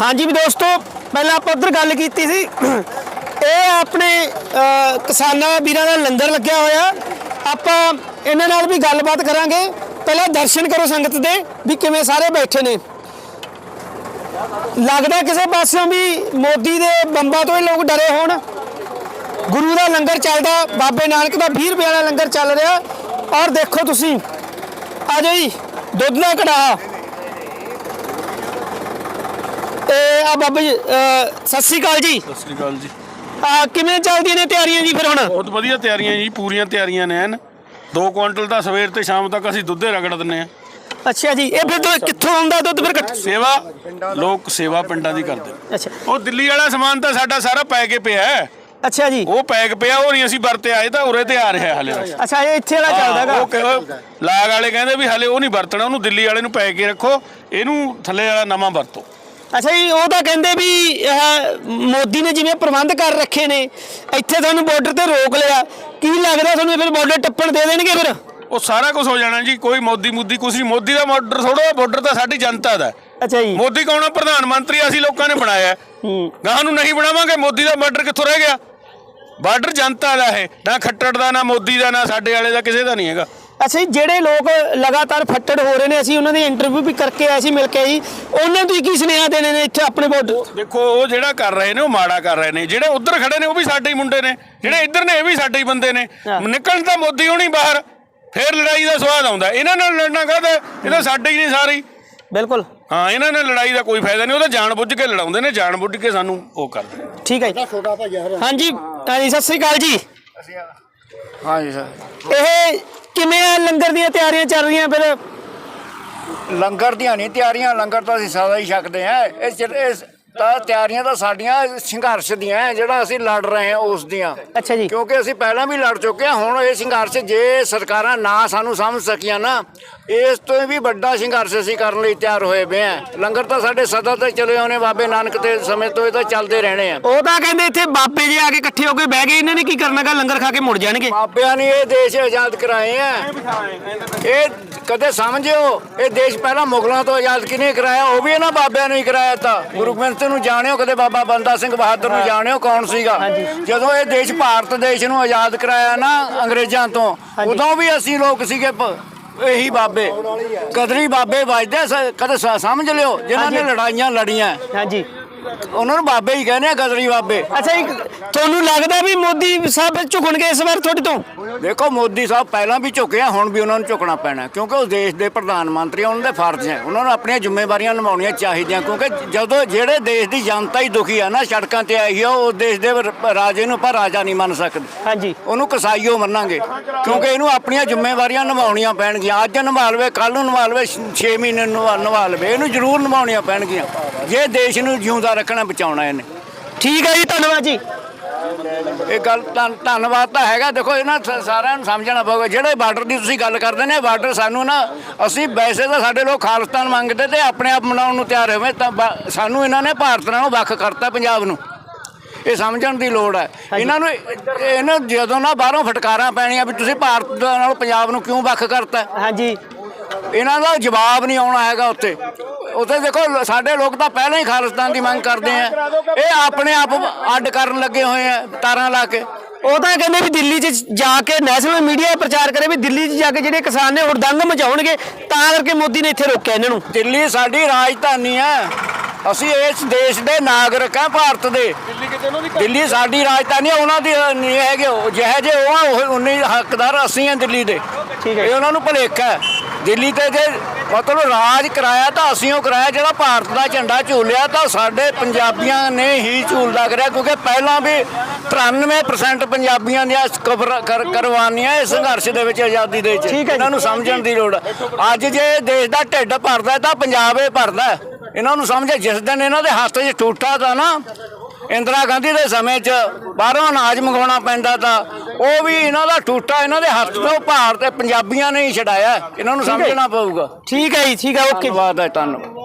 ਹਾਂਜੀ ਵੀ ਦੋਸਤੋ, ਪਹਿਲਾਂ ਆਪਾਂ ਉਧਰ ਗੱਲ ਕੀਤੀ ਸੀ। ਇਹ ਆਪਣੇ ਕਿਸਾਨਾਂ ਵੀਰਾਂ ਦਾ ਲੰਗਰ ਲੱਗਿਆ ਹੋਇਆ। ਆਪਾਂ ਇਹਨਾਂ ਨਾਲ ਵੀ ਗੱਲਬਾਤ ਕਰਾਂਗੇ। ਪਹਿਲਾਂ ਦਰਸ਼ਨ ਕਰੋ ਸੰਗਤ ਦੇ, ਵੀ ਕਿਵੇਂ ਸਾਰੇ ਬੈਠੇ ਨੇ। ਲੱਗਦਾ ਕਿਸੇ ਪਾਸਿਓਂ ਵੀ ਮੋਦੀ ਦੇ ਬੰਬਾਂ ਤੋਂ ਹੀ ਲੋਕ ਡਰੇ ਹੋਣ। ਗੁਰੂ ਦਾ ਲੰਗਰ ਚੱਲਦਾ, ਬਾਬੇ ਨਾਨਕ ਦਾ 20 ਰੁਪਏ ਵਾਲਾ ਲੰਗਰ ਚੱਲ ਰਿਹਾ। ਔਰ ਦੇਖੋ ਤੁਸੀਂ, ਆ ਜਾਓ ਦੁੱਧ ਦਾ ਕੜਾਹ। ਇਹ ਆ ਬਾਬਾ ਜੀ ਅਹ, ਸਤਿ ਸ੍ਰੀ ਅਕਾਲ ਜੀ। ਸਤਿ ਸ੍ਰੀ ਅਕਾਲ ਜੀ। ਆ ਕਿਵੇਂ ਚੱਲਦੀਆਂ ਨੇ ਤਿਆਰੀਆਂ ਜੀ ਫਿਰ ਹੁਣ? ਬਹੁਤ ਵਧੀਆ ਤਿਆਰੀਆਂ ਜੀ ਪੂਰੀਆਂ ਤਿਆਰੀਆਂ ਨੇ ਐਨ। 2 ਕੁਇੰਟਲ ਤਾਂ ਸਵੇਰ ਤੇ ਸ਼ਾਮ ਤੱਕ ਅਸੀਂ ਦੁੱਧੇ ਰਗੜ ਦਿੰਨੇ ਆ ਅੱਛਾ ਜੀ ਇਹ ਫਿਰ ਦੁੱਧ ਕਿੱਥੋਂ ਆਉਂਦਾ ਦੁੱਧ ਫਿਰ ਕੱਟ- ਸੇਵਾ ਲੋਕ ਸੇਵਾ ਪਿੰਡਾਂ ਦੀ ਕਰਦੇ ਨੇ। ਅੱਛਾ। ਉਹ ਦਿੱਲੀ ਵਾਲਾ ਸਮਾਨ ਤਾਂ ਸਾਡਾ ਸਾਰਾ ਪੈ ਕੇ ਪਿਆ ਹੈ। ਅੱਛਾ ਜੀ। ਉਹ ਪੈਕ ਪਿਆ ਉਹ ਨਹੀਂ ਅਸੀਂ ਵਰਤੇ ਆਏ ਤਾਂ ਉਰੇ ਤੇ ਆ ਰਿਹਾ ਹਲੇ। ਅੱਛਾ ਇਹ ਇੱਥੇ ਵਾਲਾ ਹਾਂ, ਚੱਲਦਾਗਾ ਉਹ ਕਹਿੰਦਾ ਲਾਗ ਵਾਲੇ ਕਹਿੰਦੇ ਵੀ ਹਲੇ ਉਹ ਨਹੀਂ ਵਰਤਣਾ ਉਹਨੂੰ ਦਿੱਲੀ ਵਾਲੇ ਨੂੰ ਪੈ ਕੇ ਰੱਖੋ ਇਹਨੂੰ ਥੱਲੇ ਵਾਲਾ ਨਵਾਂ ਵਰਤੋ। ਅੱਛਾ ਜੀ ਉਹ ਤਾਂ ਕਹਿੰਦੇ ਵੀ ਇਹ ਮੋਦੀ ਨੇ ਜਿਵੇਂ ਪ੍ਰਬੰਧ ਕਰ ਰੱਖੇ ਨੇ ਇੱਥੇ ਤੁਹਾਨੂੰ ਬਾਰਡਰ ਤੇ ਰੋਕ ਲਿਆ। ਕੀ ਲੱਗਦਾ ਤੁਹਾਨੂੰ ਫਿਰ ਬਾਰਡਰ ਟੱਪਣ ਦੇ ਦੇਣਗੇ ਫਿਰ? ਉਹ ਸਾਰਾ ਕੁਝ ਹੋ ਜਾਣਾ ਜੀ ਕੋਈ ਮੋਦੀ ਮੁੱਦੀ ਕੁਛ ਨਹੀਂ। ਮੋਦੀ ਦਾ ਬਾਰਡਰ ਥੋੜਾ ਬਾਰਡਰ ਤਾਂ ਸਾਡੀ ਜਨਤਾ ਦਾ ਹੈ। ਅੱਛਾ ਜੀ। ਮੋਦੀ ਕੌਣ ਆ? ਪ੍ਰਧਾਨ ਮੰਤਰੀ ਅਸੀਂ ਲੋਕਾਂ ਨੇ ਬਣਾਇਆ ਹੈ। ਹੂੰ। ਗਾਹਾਂ ਨੂੰ ਨਹੀਂ ਬਣਾਵਾਂਗੇ ਮੋਦੀ ਦਾ ਬਾਰਡਰ ਕਿੱਥੋਂ ਰਹਿ ਗਿਆ? ਬਾਰਡਰ ਜਨਤਾ ਦਾ ਹੈ ਨਾ ਖੱਟੜ ਦਾ ਨਾ ਮੋਦੀ ਦਾ ਨਾ ਸਾਡੇ ਵਾਲੇ ਦਾ ਕਿਸੇ ਦਾ ਨਹੀਂ ਹੈਗਾ। ਜੀ ਜਿਹੜੇ ਲੋਕ ਲਗਾਤਾਰ ਫੱਟੜ ਹੋ ਰਹੇ ਨੇ ਅਸੀਂ ਉਹਨਾਂ ਦੀ ਇੰਟਰਵਿਊ ਵੀ ਕਰਕੇ ਆਏ ਸੀ ਮਿਲ ਕੇ ਜੀ। ਉਹਨਾਂ ਨੂੰ ਕੀ ਸੁਨੇਹਾ ਦੇਣੇ ਨੇ ਇੱਥੇ ਆਪਣੇ ਬਾਰਡਰ ਦੇਖੋ ਉਹ ਜਿਹੜਾ ਕਰ ਰਹੇ ਨੇ ਉਹ ਮਾੜਾ ਕਰ ਰਹੇ ਨੇ। ਜਿਹੜੇ ਉੱਧਰ ਖੜੇ ਨੇ ਉਹ ਵੀ ਸਾਡੇ ਹੀ ਮੁੰਡੇ ਨੇ। ਜਿਹੜੇ ਇੱਧਰ ਨੇ ਇਹ ਵੀ ਸਾਡੇ ਹੀ ਬੰਦੇ ਨੇ। ਹਾਂ। ਨਿਕਲਣ ਤਾਂ ਮੋਦੀ ਹੋਣੀ ਬਾਹਰ ਫੇਰ ਲੜਾਈ ਦਾ ਸਵਾਦ ਆਉਂਦਾ। ਇਹਨਾਂ ਨਾਲ ਲੜਨਾ ਕਾਹਦਾ? ਇਹ ਤਾਂ ਸਾਡੇ ਹੀ ਨਹੀਂ ਸਾਰੀ। ਬਿਲਕੁਲ। ਹਾਂ ਇਹਨਾਂ ਨਾਲ ਲੜਾਈ ਦਾ ਕੋਈ ਫਾਇਦਾ ਨਹੀਂ। ਉਹ ਤਾਂ ਜਾਣ ਬੁੱਝ ਕੇ ਲੜਾਉਂਦੇ ਨੇ ਜਾਣ ਬੁੱਝ ਕੇ ਸਾਨੂੰ ਉਹ ਕਰਦੇ ਠੀਕ ਹੈ ਜੀ। ਹਾਂਜੀ ਹਾਂਜੀ ਸਤਿ ਸ੍ਰੀ ਅਕਾਲ ਜੀ। ਹਾਂਜੀ ਸਰ। ਇਹ ਕਿਵੇਂ ਆ ਲੰਗਰ ਦੀਆਂ ਤਿਆਰੀਆਂ ਚੱਲ ਰਹੀਆਂ ਫਿਰ? ਲੰਗਰ ਦੀਆਂ ਨਹੀਂ ਤਿਆਰੀਆਂ, ਲੰਗਰ ਤਾਂ ਅਸੀਂ ਸਦਾ ਹੀ ਛਕਦੇ ਆ ਇਹ ਚ- ਇਹ ਤਾਂ ਤਿਆਰੀਆਂ ਤਾਂ ਸਾਡੀਆਂ ਸੰਘਰਸ਼ ਦੀਆਂ ਜਿਹੜਾ ਅਸੀਂ ਲੜ ਰਹੇ ਹਾਂ ਉਸ ਦੀਆਂ। ਅੱਛਾ ਜੀ। ਕਿਉਂਕਿ ਅਸੀਂ ਪਹਿਲਾਂ ਵੀ ਲੜ ਚੁੱਕੇ ਹਾਂ ਹੁਣ ਇਹ ਸੰਘਰਸ਼ ਜੇ ਸਰਕਾਰਾਂ ਨਾ ਸਾਨੂੰ ਸਮਝ ਸਕੀਆਂ ਨਾ ਇਸ ਤੋਂ ਵੀ ਵੱਡਾ ਸੰਘਰਸ਼ ਅਸੀਂ ਕਰਨ ਲਈ ਤਿਆਰ ਹੋਏ ਪਏ ਹਾਂ। ਲੰਗਰ ਤਾਂ ਸਾਡੇ ਸਦਾ ਤੇ ਚਲੇ ਆਉਣੇ ਬਾਬੇ ਨਾਨਕ ਦੇ ਸਮੇਂ ਤੋਂ ਇਹ ਤਾਂ ਚੱਲਦੇ ਰਹਿਣੇ ਆ। ਉਹ ਤਾਂ ਕਹਿੰਦੇ ਇੱਥੇ ਬਾਬੇ ਜੀ ਆ ਕੇ ਇਕੱਠੇ ਹੋ ਕੇ ਬਹਿ ਗਏ ਇਹਨਾਂ ਨੇ ਕੀ ਕਰਨਾਗਾ? ਲੰਗਰ ਖਾ ਕੇ ਮੁੜ ਜਾਣਗੇ। ਬਾਬਿਆਂ ਨੇ ਇਹ ਦੇਸ਼ ਆਜ਼ਾਦ ਕਰਾਏ ਆ। ਇਹ ਕਦੇ ਸਮਝਿਓ ਇਹ ਦੇਸ਼ ਪਹਿਲਾਂ ਮੁਗਲਾਂ ਤੋਂ ਆਜ਼ਾਦ ਕਿਹਨੇ ਕਰਾਇਆ ਉਹ ਵੀ ਇਹਨਾਂ ਬਾਬਿਆਂ ਨੇ ਹੀ ਕਰਾਇਆ ਤਾਂ। ਗੁਰੂ ਗੋਬਿੰਦ ਸਿੰਘ ਨੂੰ ਜਾਣਿਓ ਕਦੇ ਬਾਬਾ ਬੰਦਾ ਸਿੰਘ ਬਹਾਦਰ ਨੂੰ ਜਾਣਿਓ ਕੌਣ ਸੀਗਾ? ਜਦੋਂ ਇਹ ਦੇਸ਼ ਭਾਰਤ ਦੇਸ਼ ਨੂੰ ਆਜ਼ਾਦ ਕਰਾਇਆ ਨਾ ਅੰਗਰੇਜ਼ਾਂ ਤੋਂ ਉਦੋਂ ਵੀ ਅਸੀਂ ਲੋਕ ਸੀਗੇ ਪ- ਇਹੀ ਬਾਬੇ। ਕਦਰੀ ਬਾਬੇ ਵੱਜਦੇ ਕਦੇ ਸਮਝ ਲਿਓ ਜਿਨ੍ਹਾਂ ਨੇ ਲੜਾਈਆਂ ਲੜੀਆਂ। ਹਾਂਜੀ। ਉਹਨਾਂ ਨੂੰ ਬਾਬੇ ਹੀ ਕਹਿੰਦੇ ਆ ਗਦਰੀ ਬਾਬੇ। ਅੱਛਾ ਜੀ ਤੁਹਾਨੂੰ ਲੱਗਦਾ ਵੀ ਮੋਦੀ ਸਾਹਿਬ ਝੁਕਣਗੇ ਇਸ ਵਾਰ ਤੁਹਾਡੇ ਤੋਂ? ਦੇਖੋ ਮੋਦੀ ਸਾਹਿਬ ਪਹਿਲਾਂ ਵੀ ਝੁਕੇ ਆ ਹੁਣ ਵੀ ਉਹਨਾਂ ਨੂੰ ਝੁਕਣਾ ਪੈਣਾ। ਕਿਉਂਕਿ ਉਹ ਦੇਸ਼ ਦੇ ਪ੍ਰਧਾਨ ਮੰਤਰੀ ਆ ਉਹਨਾਂ ਦੇ ਫਰਜ਼ ਹੈ ਉਹਨਾਂ ਨੂੰ ਆਪਣੀਆਂ ਜ਼ਿੰਮੇਵਾਰੀਆਂ ਨਿਭਾਉਣੀਆਂ ਚਾਹੀਦੀਆਂ ਕਿਉਂਕਿ ਜਦੋਂ ਜਿਹੜੇ ਦੇਸ਼ ਦੀ ਜਨਤਾ ਹੀ ਦੁਖੀ ਆ ਨਾ ਸੜਕਾਂ ਤੇ ਆਈ ਆ ਉਹ ਦੇਸ਼ ਦੇ ਰ- ਰਾਜੇ ਨੂੰ ਪਰ ਰਾਜਾ ਨਹੀਂ ਮੰਨ ਸਕਦੇ। ਹਾਂਜੀ। ਉਹਨੂੰ ਕਸਾਈਓ ਮੰਨਾਂਗੇ ਕਿਉਂਕਿ ਇਹਨੂੰ ਆਪਣੀਆਂ ਜ਼ਿੰਮੇਵਾਰੀਆਂ ਨਿਭਾਉਣੀਆਂ ਪੈਣਗੀਆਂ। ਅੱਜ ਨਿਭਾ ਲਵੇ ਕੱਲ ਨੂੰ ਨਿਭਾ ਲਵੇ 6 ਮਹੀਨੇ ਨੂੰ ਨਿਭਾ- ਨਿਭਾ ਲਵੇ ਇਹਨੂੰ ਜ਼ਰੂਰ ਨਿਭਾਉਣੀਆਂ ਪੈਣਗੀਆਂ। ਜੇ ਦੇਸ਼ ਨੂੰ ਜਿਉਂਦਾ ਰੱਖਣਾ ਬਚਾਉਣਾ ਇਹਨੇ। ਠੀਕ ਹੈ ਜੀ ਧੰਨਵਾਦ ਜੀ। ਇਹ ਗੱਲ ਧੰਨ- ਧੰਨਵਾਦ ਤਾਂ ਹੈਗਾ। ਦੇਖੋ ਇਹਨਾਂ ਸ- ਸਾਰਿਆਂ ਨੂੰ ਸਮਝਣਾ ਪਊਗਾ। ਜਿਹੜੇ ਬਾਰਡਰ ਦੀ ਤੁਸੀਂ ਗੱਲ ਕਰਦੇ ਨੇ ਬਾਰਡਰ ਸਾਨੂੰ ਨਾ ਅਸੀਂ ਵੈਸੇ ਤਾਂ ਸਾਡੇ ਲੋਕ ਖਾਲਿਸਤਾਨ ਮੰਗਦੇ ਤੇ ਆਪਣੇ ਆਪ ਮਨਾਉਣ ਨੂੰ ਤਿਆਰ ਹੋਵੇ ਤਾਂ ਬਾ- ਸਾਨੂੰ ਇਹਨਾਂ ਨੇ ਭਾਰਤ ਨਾਲੋਂ ਵੱਖ ਕਰਤਾ ਪੰਜਾਬ ਨੂੰ। ਇਹ ਸਮਝਣ ਦੀ ਲੋੜ ਹੈ। ਇਹਨਾਂ ਨੂੰ ਇਹਨਾਂ ਜਦੋਂ ਨਾ ਬਾਹਰੋਂ ਫਟਕਾਰਾਂ ਪੈਣੀਆਂ ਵੀ ਤੁਸੀਂ ਭਾਰਤ ਦਾ ਨਾਲੋਂ ਪੰਜਾਬ ਨੂੰ ਕਿਉਂ ਵੱਖ ਕਰਤਾ? ਹਾਂਜੀ। ਇਹਨਾਂ ਦਾ ਜਵਾਬ ਨਹੀਂ ਆਉਣਾ ਹੈਗਾ ਉੱਥੇ। ਉੱਥੇ ਦੇਖੋ ਸਾਡੇ ਲੋਕ ਤਾਂ ਪਹਿਲਾਂ ਹੀ ਖਾਲਿਸਤਾਨ ਦੀ ਮੰਗ ਕਰਦੇ ਆ। ਇਹ ਆਪਣੇ ਆਪ ਅੱਡ ਕਰਨ ਲੱਗੇ ਹੋਏ ਆ ਤਾਰਾਂ ਲਾ ਕੇ। ਉਹ ਤਾਂ ਕਹਿੰਦੇ ਵੀ ਦਿੱਲੀ 'ਚ ਜਾ ਕੇ ਨੈਸ਼ਨਲ ਮੀਡੀਆ ਪ੍ਰਚਾਰ ਕਰੇ ਵੀ ਦਿੱਲੀ 'ਚ ਜਾ ਕੇ ਜਿਹੜੇ ਕਿਸਾਨ ਨੇ ਹੁੜਦੰਗ ਮਚਾਉਣਗੇ ਤਾਂ ਕਰਕੇ ਮੋਦੀ ਨੇ ਇੱਥੇ ਰੋਕਿਆ ਇਹਨਾਂ ਨੂੰ। ਦਿੱਲੀ ਸਾਡੀ ਰਾਜਧਾਨੀ ਹੈ ਅਸੀਂ ਇਸ ਦੇਸ਼ ਦੇ ਨਾਗਰਿਕ ਹਾਂ ਭਾਰਤ ਦੇ। ਦਿੱਲੀ ਸਾਡੀ ਰਾਜਧਾਨੀ ਹੈ ਉਹਨਾਂ ਦੀ ਨਹੀਂ ਹੈਗੇ। ਜਿਹੇ ਜੇ ਉਹ ਆ, ਉਹ ਉਨੇ ਹੀ ਹੱਕਦਾਰ ਅਸੀਂ ਹਾਂ ਦਿੱਲੀ ਦੇ। ਠੀਕ ਹੈ। ਇਹ ਉਹਨਾਂ ਨੂੰ ਭੁਲੇਖਾ ਹੈ। ਦਿੱਲੀ ਤੇ ਜੇ ਮਤਲਬ ਰਾਜ ਕਰਾਇਆ ਤਾਂ ਅਸੀਂ ਉਹ ਕਰਾਇਆ ਜਿਹੜਾ ਭਾਰਤ ਦਾ ਝੰਡਾ ਝੂਲਿਆ ਤਾਂ ਸਾਡੇ ਪੰਜਾਬੀਆਂ ਨੇ ਹੀ ਝੂਲਦਾ ਕਰਿਆ ਕਿਉਂਕਿ ਪਹਿਲਾਂ ਵੀ 93% ਪੰਜਾਬੀਆਂ ਦੀਆਂ ਕਬਰ ਕਰ- ਕੁਰਬਾਨੀਆਂ ਇਸ ਸੰਘਰਸ਼ ਦੇ ਵਿੱਚ ਆਜ਼ਾਦੀ ਦੇ ਵਿੱਚ। ਇਹਨਾਂ ਨੂੰ ਸਮਝਣ ਦੀ ਲੋੜ ਅੱਜ ਜੇ ਦੇਸ਼ ਦਾ ਢਿੱਡ ਭਰਦਾ ਤਾਂ ਪੰਜਾਬ ਇਹ ਭਰਦਾ। ਇਹਨਾਂ ਨੂੰ ਸਮਝੇ ਜਿਸ ਦਿਨ ਇਹਨਾਂ ਦੇ ਹੱਥ 'ਚ ਠੂਠਾ ਤਾਂ ਨਾ ਇੰਦਰਾ ਗਾਂਧੀ ਦੇ ਸਮੇਂ 'ਚ ਬਾਹਰੋਂ ਅਨਾਜ ਮੰਗਵਾਉਣਾ ਪੈਂਦਾ ਤਾਂ ਉਹ ਵੀ ਇਹਨਾਂ ਦਾ ਠੂਠਾ ਇਹਨਾਂ ਦੇ ਹੱਥ ਤੋਂ ਭਾਰਤ ਤੇ ਪੰਜਾਬੀਆਂ ਨੇ ਹੀ ਛਡਾਇਆ। ਇਹਨਾਂ ਨੂੰ ਸਮਝਣਾ ਪਊਗਾ। ਠੀਕ ਹੈ ਜੀ ਠੀਕ ਹੈ ਓਕੇ ਧੰਨਵਾਦ ਹੈ ਤੁਹਾਨੂੰ